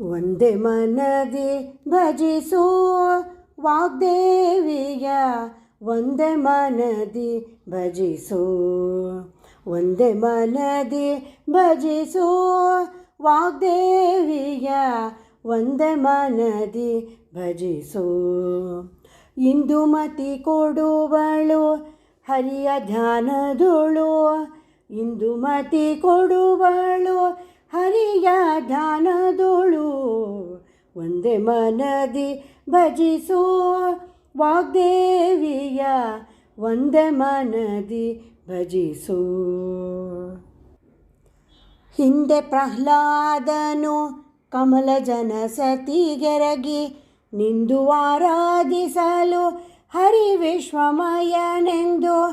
ಒಂದೇ ಮನದಿ ಭಜಿಸು ವಾಗ್ದೇವಿಯ, ಒಂದೇ ಮನದಿ ಭಜಿಸು. ಒಂದೇ ಮನದಿ ಭಜಿಸು ವಾಗ್ದೇವಿಯ, ಒಂದೇ ಮನದಿ ಭಜಿಸು. ಇಂದುಮತಿ ಕೊಡುವಳು ಹರಿಯ ಧ್ಯಾನದೋಳು ಇಂದುಮತಿ ಕೊಡುವಳು ಹರಿಯ ಧ್ಯಾನದೋಳು, ಒಂದೇ ಮನದಿ ಭಜಿಸೋ ವಾಗ್ದೇವಿಯ, ಒಂದೇ ಮನದಿ ಭಜಿಸೋ. ಹಿಂದೆ ಪ್ರಹ್ಲಾದನು ಕಮಲ ಜನ ಸತಿಗೆರಗಿ ನಿಂದು ಆರಾಧಿಸಲು ಹರಿ ವಿಶ್ವಮಯನೆಂದು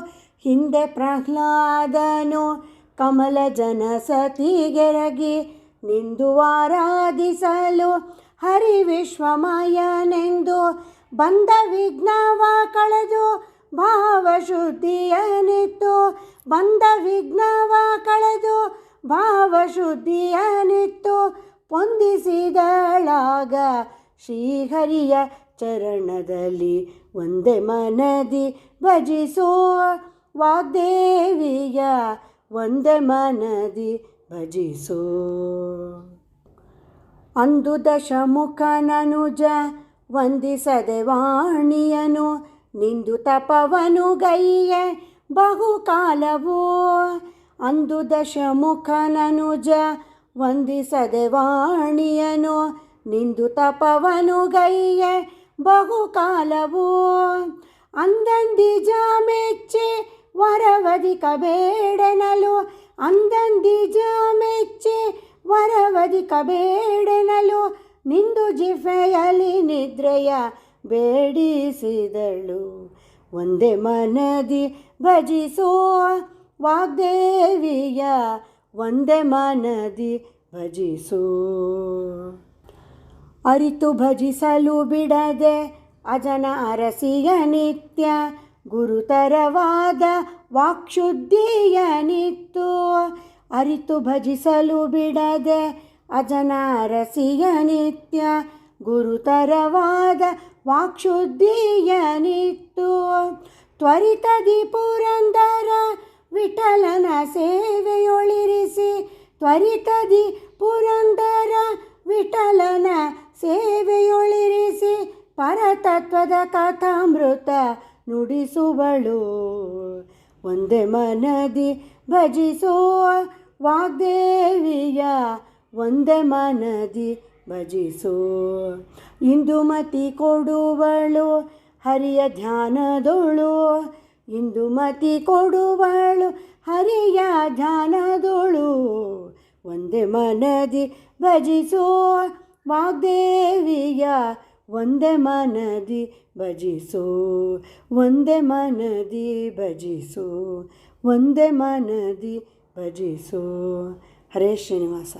ಹಿಂದೆ ಪ್ರಹ್ಲಾದನು ಕಮಲ ಜನ ಸತಿಗೆರಗಿ ನಿಂದು ಆರಾಧಿಸಲು ಹರಿ ವಿಶ್ವಮಯನೆಂದು ಬಂದ ವಿಘ್ನವ ಕಳೆದು ಭಾವಶುದ್ಧಿಯನಿತ್ತು. ಬಂದ ವಿಘ್ನವ ಕಳೆದು ಭಾವಶುದ್ಧಿಯನಿತ್ತು. ಪೊಂದಿಸಿದಳಾಗ ಶ್ರೀಹರಿಯ ಚರಣದಲ್ಲಿ ಒಂದೇ ಮನದಿ ಭಜಿಸೋ ವಾಗ್ದೇವಿಯ ಒಂದೇ ಮನದಿ ಭಜಿಸೋ. ಅಂದು ದಶಮುಖನನುಜ ವಂದಿಸದೆ ವಾಣಿಯನು, ನಿಂದು ತಪವನು ಗೈಯ ಬಹುಕಾಲವೋ. ಅಂದು ದಶಮುಖನನುಜ ವಂದಿಸದೆ ವಾಣಿಯನು, ನಿಂದು ತಪವನು ಗೈಯ ಬಹುಕಾಲವೋ. ಅಂದಂದಿ ಮೆಚ್ಚಿ ವರವದಿಕ ಬೇಡನಲು ಅಂದಂದಿಜ ಜಾಮೆಚ್ಚೆ ವರವಧಿಕ ಬೇಡನಲು ನಿಂದು ಜಿಫೆಯಲಿ ನಿದ್ರೆಯ ಬೇಡಿಸಿದಳು. ಒಂದೇ ಮನದಿ ಭಜಿಸೋ ವಾಗ್ದೇವಿಯ, ಒಂದೇ ಮನದಿ ಭಜಿಸೋ. ಅರಿತು ಭಜಿಸಲು ಬಿಡದೆ ಅಜನ ಅರಸಿಯ ನಿತ್ಯ ಗುರುತರವಾದ ವಾಕ್ಶುದ್ಧಿಯ ನಿತ್ತು ಅರಿತು ಭಜಿಸಲು ಬಿಡದೆ ಅಜನಾರಸಿಯ ನಿತ್ಯ ಗುರುತರವಾದ ವಾಕ್ಶುದ್ಧಿಯ ನಿತ್ತು ತ್ವರಿತದಿ ಪುರಂದರ ವಿಠಲನ ಸೇವೆಯೊಳಿರಿಸಿ ತ್ವರಿತದಿ ಪುರಂದರ ವಿಠಲನ ಸೇವೆಯೊಳಿರಿಸಿ ಪರತತ್ವದ ಕಥಾಮೃತ ನುಡಿಸುವಳು. ಒಂದೇ ಮನದಿ ಭಜಿಸೋ ವಾಗ್ದೇವಿಯ ಒಂದೇ ಮನದಿ ಭಜಿಸೋ. ಇಂದುಮತಿ ಕೊಡುವಳು, ಹರಿಯ ಧ್ಯಾನದೋಳು. ಇಂದುಮತಿ ಕೊಡುವಳು, ಹರಿಯ ಧ್ಯಾನದೋಳು. ಒಂದೇ ಮನದಿ ಭಜಿಸೋ ವಾಗ್ದೇವಿಯ ಒಂದೇ ಮನದಿ ಭಜಿಸೋ ಒಂದೇ ಮನದಿ ಭಜಿಸೋ ಒಂದೇ ಮನದಿ ಭಜಿಸೋ. ಹರೇ ಶ್ರೀನಿವಾಸ.